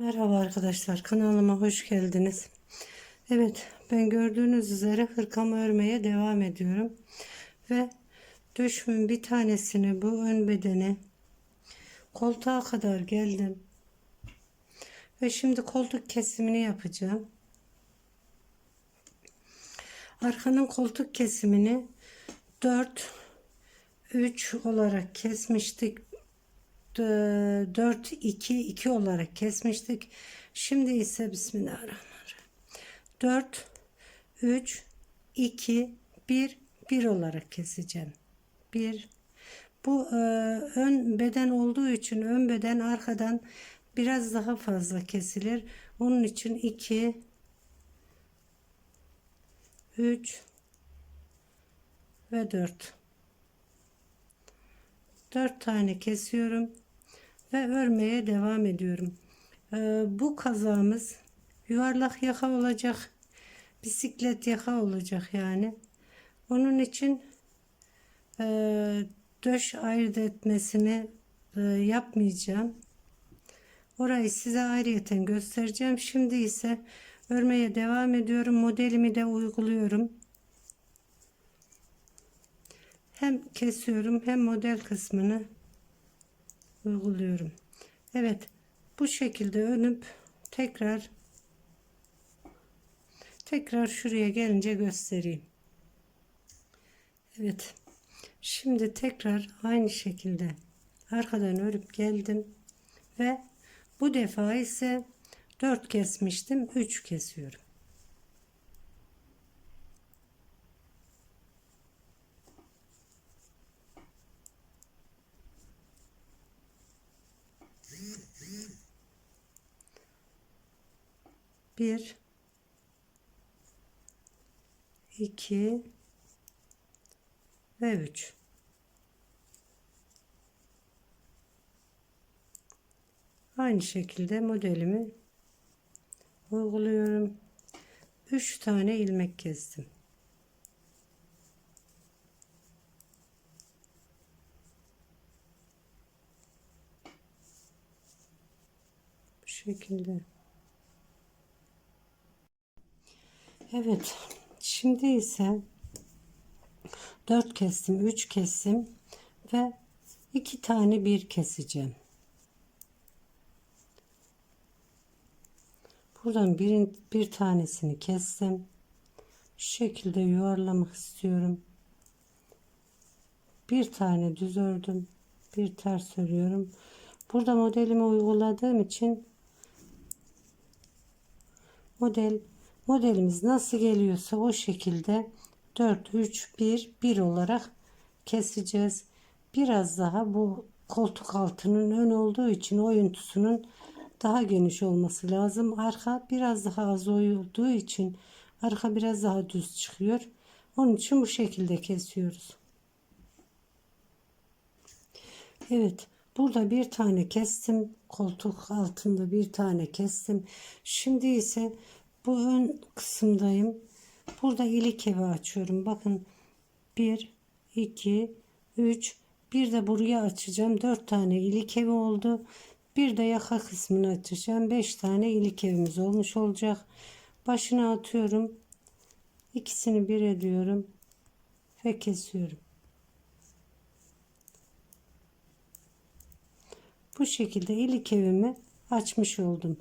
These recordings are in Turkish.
Merhaba arkadaşlar kanalıma hoş geldiniz. Evet ben gördüğünüz üzere hırkamı örmeye devam ediyorum. Ve döşümün bir tanesini bu ön bedeni koltuğa kadar geldim. Ve şimdi koltuk kesimini yapacağım. Arkanın koltuk kesimini 4 3 olarak kesmiştik. 4 2 2 olarak kesmiştik. Şimdi ise bismillahirrahmanirrahim. 4 3 2 1 1 olarak keseceğim. 1 bu e, ön beden olduğu için ön beden arkadan biraz daha fazla kesilir. Onun için 2 3 ve 4 4 tane kesiyorum ve örmeye devam ediyorum. Ee, bu kazağımız yuvarlak yaka olacak. Bisiklet yaka olacak yani. Onun için e, döş ayırt etmesini e, yapmayacağım. Orayı size ayrıyeten göstereceğim. Şimdi ise örmeye devam ediyorum. Modelimi de uyguluyorum. Hem kesiyorum hem model kısmını uyguluyorum. Evet bu şekilde önüp tekrar tekrar şuraya gelince göstereyim. Evet şimdi tekrar aynı şekilde arkadan örüp geldim ve bu defa ise 4 kesmiştim 3 kesiyorum. Bir, iki ve üç. Aynı şekilde modelimi uyguluyorum. Üç tane ilmek kestim. Bu şekilde. Evet. Şimdi ise 4 kestim, 3 kesim ve 2 tane bir keseceğim. Buradan bir, bir tanesini kestim. Şu şekilde yuvarlamak istiyorum. Bir tane düz ördüm. Bir ters örüyorum. Burada modelimi uyguladığım için model modelimiz nasıl geliyorsa o şekilde 4 3 1 1 olarak keseceğiz. Biraz daha bu koltuk altının ön olduğu için oyuntusunun daha geniş olması lazım. Arka biraz daha az olduğu için arka biraz daha düz çıkıyor. Onun için bu şekilde kesiyoruz. Evet. Burada bir tane kestim. Koltuk altında bir tane kestim. Şimdi ise bu ön kısımdayım. Burada ilik evi açıyorum. Bakın 1, 2, 3, bir de buraya açacağım. 4 tane ilik evi oldu. Bir de yaka kısmını açacağım. 5 tane ilik evimiz olmuş olacak. Başına atıyorum. İkisini bir ediyorum. Ve kesiyorum. Bu şekilde ilik evimi açmış oldum.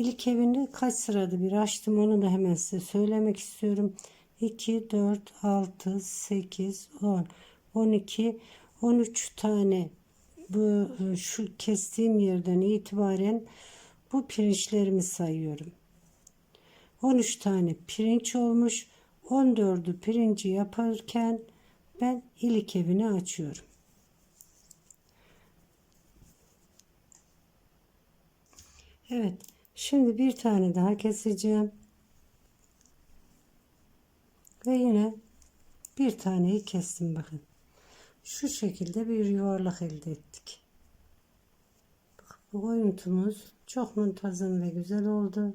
İlk evini kaç sırada bir açtım onu da hemen size söylemek istiyorum. 2, 4, 6, 8, 10, 12, 13 tane bu şu kestiğim yerden itibaren bu pirinçlerimi sayıyorum. 13 tane pirinç olmuş. 14'ü pirinci yaparken ben ilik evini açıyorum. Evet. Şimdi bir tane daha keseceğim. Ve yine bir taneyi kestim bakın. Şu şekilde bir yuvarlak elde ettik. Bakın bu oyuntumuz çok muntazam ve güzel oldu.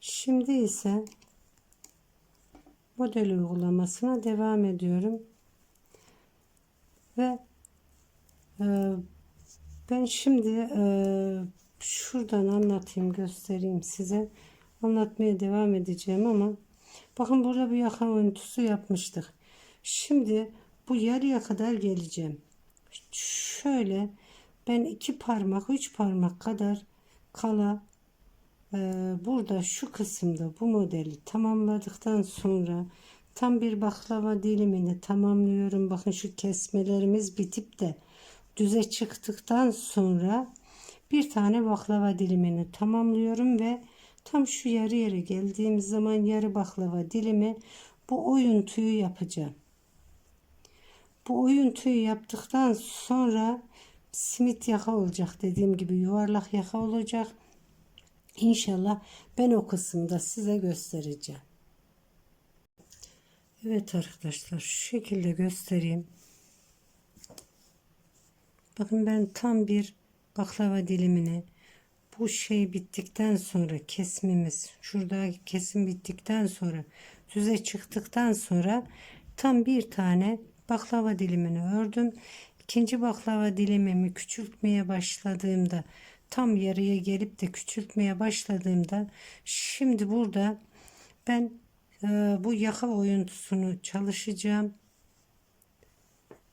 Şimdi ise model uygulamasına devam ediyorum. Ve e, Ben şimdi e, şuradan anlatayım göstereyim size. Anlatmaya devam edeceğim ama bakın burada bir yaka örüntüsü yapmıştık. Şimdi bu yarıya kadar geleceğim. Şöyle ben iki parmak üç parmak kadar kala e, burada şu kısımda bu modeli tamamladıktan sonra tam bir baklava dilimini tamamlıyorum. Bakın şu kesmelerimiz bitip de düze çıktıktan sonra bir tane baklava dilimini tamamlıyorum ve tam şu yarı yere geldiğimiz zaman yarı baklava dilimi bu oyuntuyu yapacağım. Bu oyuntuyu yaptıktan sonra simit yaka olacak dediğim gibi yuvarlak yaka olacak. İnşallah ben o kısımda size göstereceğim. Evet arkadaşlar şu şekilde göstereyim. Bakın ben tam bir baklava dilimini bu şey bittikten sonra kesmimiz şurada kesim bittikten sonra düze çıktıktan sonra tam bir tane baklava dilimini ördüm. İkinci baklava dilimimi küçültmeye başladığımda tam yarıya gelip de küçültmeye başladığımda şimdi burada ben e, bu yaka oyuntusunu çalışacağım.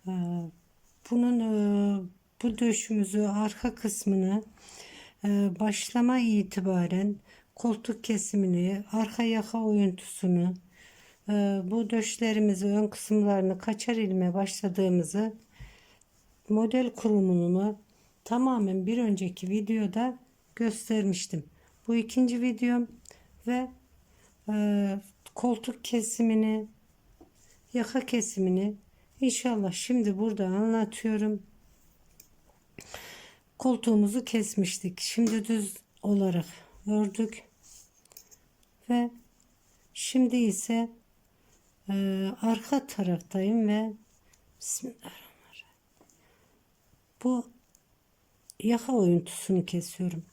E, bunun e, bu döşümüzü arka kısmını e, başlama itibaren koltuk kesimini arka yaka oyuntusunu e, bu döşlerimizi ön kısımlarını kaçar ilme başladığımızı model kurumunu tamamen bir önceki videoda göstermiştim. Bu ikinci videom ve e, koltuk kesimini yaka kesimini inşallah şimdi burada anlatıyorum. Koltuğumuzu kesmiştik. Şimdi düz olarak ördük. Ve şimdi ise e, arka taraftayım ve Bismillahirrahmanirrahim. Bu yaka oyuntusunu kesiyorum.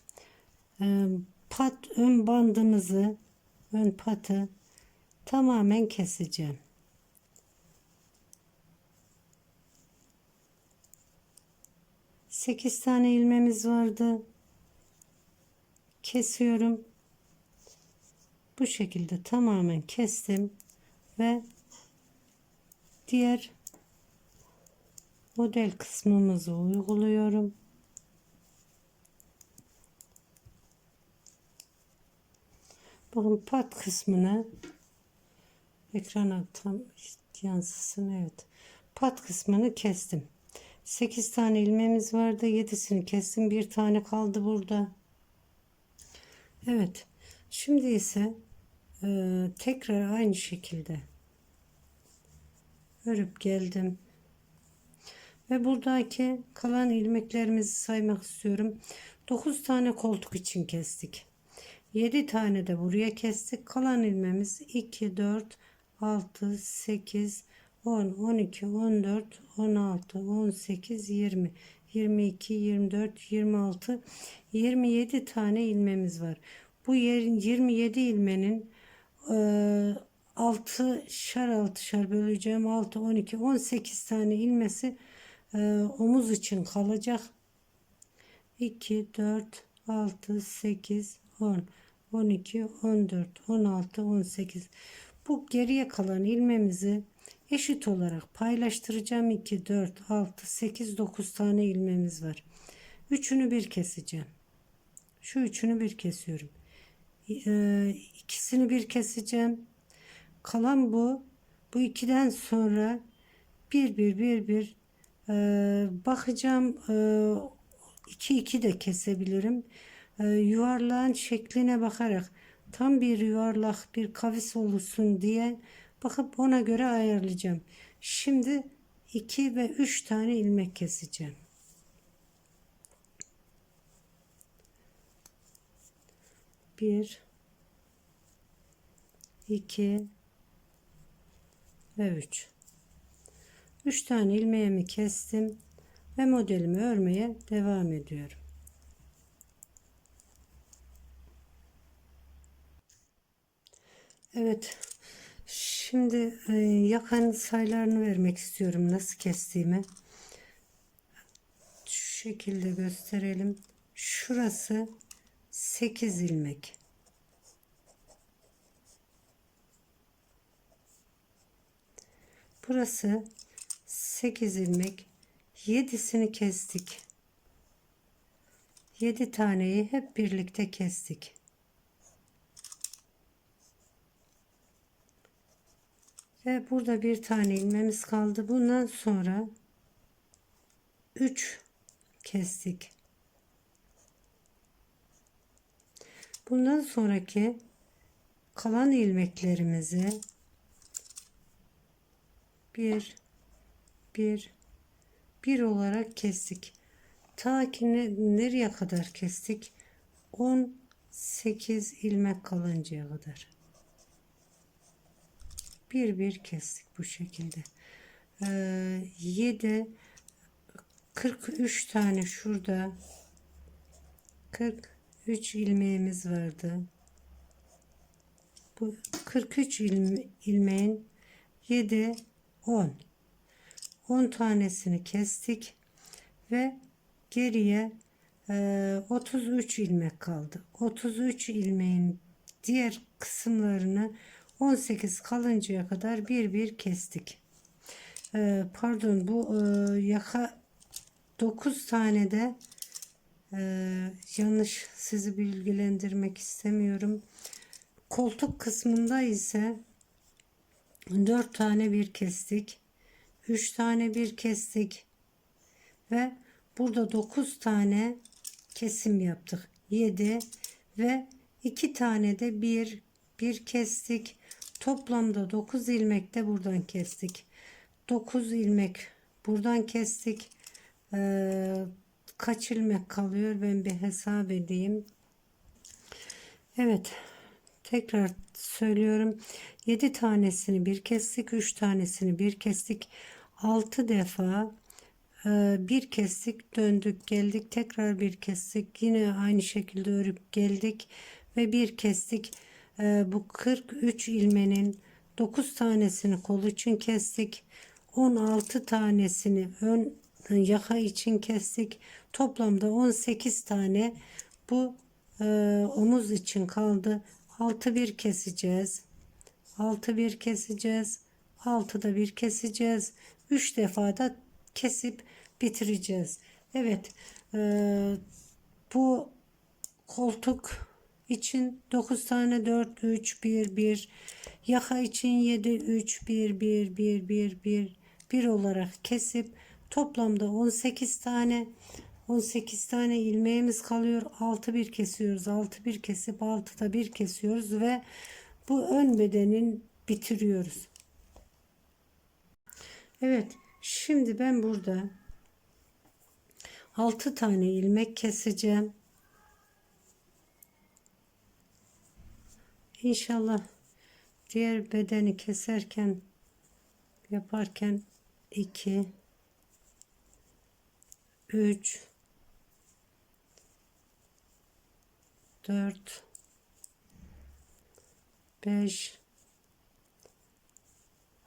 E, pat ön bandımızı ön patı tamamen keseceğim. Sekiz tane ilmemiz vardı. Kesiyorum. Bu şekilde tamamen kestim ve diğer model kısmımızı uyguluyorum. Bakın pat kısmını ekrana tam yansısın evet. Pat kısmını kestim. 8 tane ilmeğimiz vardı. 7'sini kestim. Bir tane kaldı burada. Evet. Şimdi ise e, tekrar aynı şekilde örüp geldim. Ve buradaki kalan ilmeklerimizi saymak istiyorum. 9 tane koltuk için kestik. 7 tane de buraya kestik. Kalan ilmemiz 2, 4, 6, 8, 10, 12, 14, 16, 18, 20, 22, 24, 26, 27 tane ilmemiz var. Bu yerin 27 ilmenin e, 6 şar 6 şar böleceğim 6 12 18 tane ilmesi e, omuz için kalacak. 2 4 6 8 10 12 14 16 18 bu geriye kalan ilmemizi eşit olarak paylaştıracağım. 2 4 6 8 9 tane ilmemiz var. Üçünü bir keseceğim. Şu üçünü bir kesiyorum. E, ikisini bir keseceğim. Kalan bu. Bu ikiden sonra bir bir bir bir e, bakacağım e, iki iki de kesebilirim. E, yuvarlağın şekline bakarak tam bir yuvarlak bir kavis olursun diye bakıp ona göre ayarlayacağım. Şimdi 2 ve 3 tane ilmek keseceğim. Bir iki ve 3 3 tane ilmeğimi kestim ve modelimi örmeye devam ediyorum. Evet şimdi e, sayılarını vermek istiyorum nasıl kestiğimi şu şekilde gösterelim. Şurası 8 ilmek. Burası 8 ilmek. 7'sini kestik. 7 taneyi hep birlikte kestik. Ve burada bir tane ilmemiz kaldı. Bundan sonra 3 kestik. Bundan sonraki kalan ilmeklerimizi bir bir bir olarak kestik. Ta ki ne, nereye kadar kestik? 18 ilmek kalıncaya kadar. Bir bir kestik bu şekilde. Ee, 7 43 tane şurada 43 ilmeğimiz vardı. Bu 43 ilme, ilmeğin 7 10 10 tanesini kestik ve geriye e, 33 ilmek kaldı. 33 ilmeğin diğer kısımlarını 18 kalıncaya kadar bir bir kestik. E, pardon bu e, yaka 9 tane de e, yanlış sizi bilgilendirmek istemiyorum. Koltuk kısmında ise 4 tane bir kestik. 3 tane bir kestik. Ve burada 9 tane kesim yaptık. 7 ve 2 tane de bir bir kestik. Toplamda 9 ilmek de buradan kestik. 9 ilmek buradan kestik. Ee, kaç ilmek kalıyor ben bir hesap edeyim. Evet. Tekrar söylüyorum. 7 tanesini bir kestik. 3 tanesini bir kestik. 6 defa e, bir kestik döndük geldik tekrar bir kestik yine aynı şekilde örüp geldik ve bir kestik E, bu 43 ilmenin 9 tanesini kol için kestik 16 tanesini ön yaka için kestik toplamda 18 tane bu e, omuz için kaldı. 6 bir keseceğiz. 6 bir keseceğiz. 6 da bir keseceğiz. 3 defa da kesip bitireceğiz. Evet e, bu koltuk için 9 tane 4 3 1 1 yaka için 7 3 1 1 1 1 1 1 olarak kesip toplamda 18 tane 18 tane ilmeğimiz kalıyor. 6 bir kesiyoruz. 6 bir kesip 6 da bir kesiyoruz ve bu ön bedenin bitiriyoruz. Evet. Şimdi ben burada 6 tane ilmek keseceğim. İnşallah diğer bedeni keserken yaparken 2 3 4 5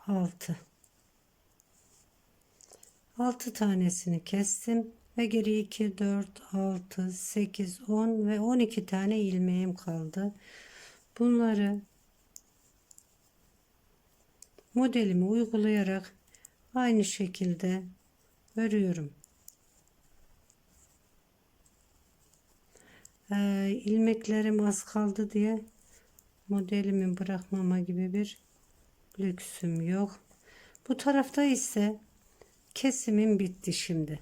6 6 tanesini kestim ve geri 2 4 6 8 10 ve 12 tane ilmeğim kaldı bunları modelimi uygulayarak aynı şekilde örüyorum ee, ilmeklerim az kaldı diye modelimi bırakmama gibi bir lüksüm yok bu tarafta ise kesimim bitti şimdi.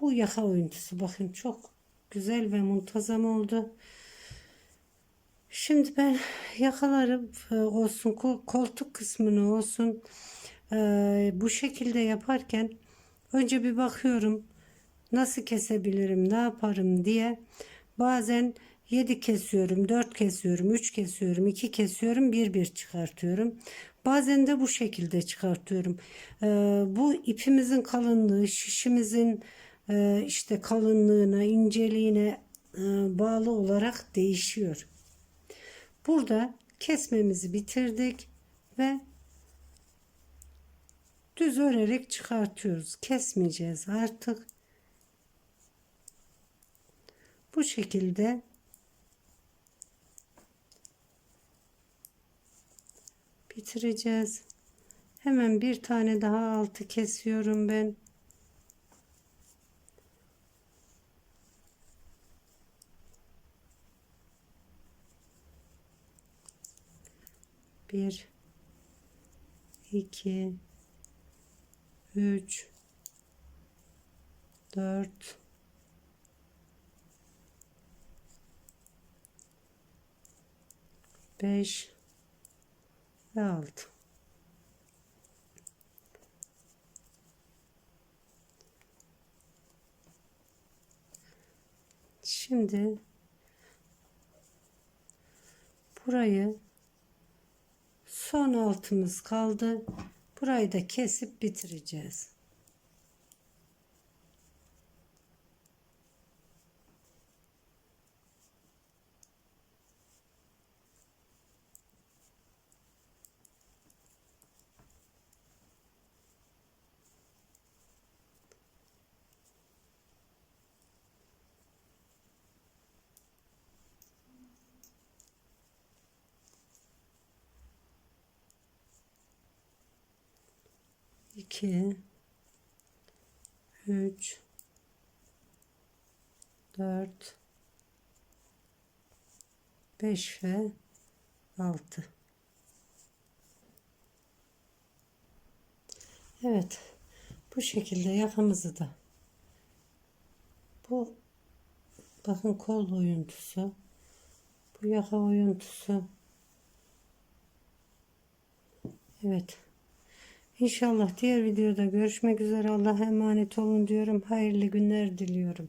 Bu yaka oyuntusu bakın çok güzel ve muntazam oldu. Şimdi ben yakaları e, olsun koltuk kısmını olsun e, bu şekilde yaparken önce bir bakıyorum nasıl kesebilirim ne yaparım diye bazen 7 kesiyorum 4 kesiyorum 3 kesiyorum 2 kesiyorum 1 1 çıkartıyorum Bazen de bu şekilde çıkartıyorum. Ee, bu ipimizin kalınlığı, şişimizin e, işte kalınlığına, inceliğine e, bağlı olarak değişiyor. Burada kesmemizi bitirdik ve düz örerek çıkartıyoruz. Kesmeyeceğiz artık. Bu şekilde bitireceğiz. Hemen bir tane daha altı kesiyorum ben. Bir, iki, üç, dört, beş ve altı. Şimdi burayı son altımız kaldı. Burayı da kesip bitireceğiz. İki, üç, dört, beş ve altı. Evet. Bu şekilde yakamızı da bu bakın kol oyuntusu bu yaka oyuntusu evet İnşallah diğer videoda görüşmek üzere. Allah'a emanet olun diyorum. Hayırlı günler diliyorum.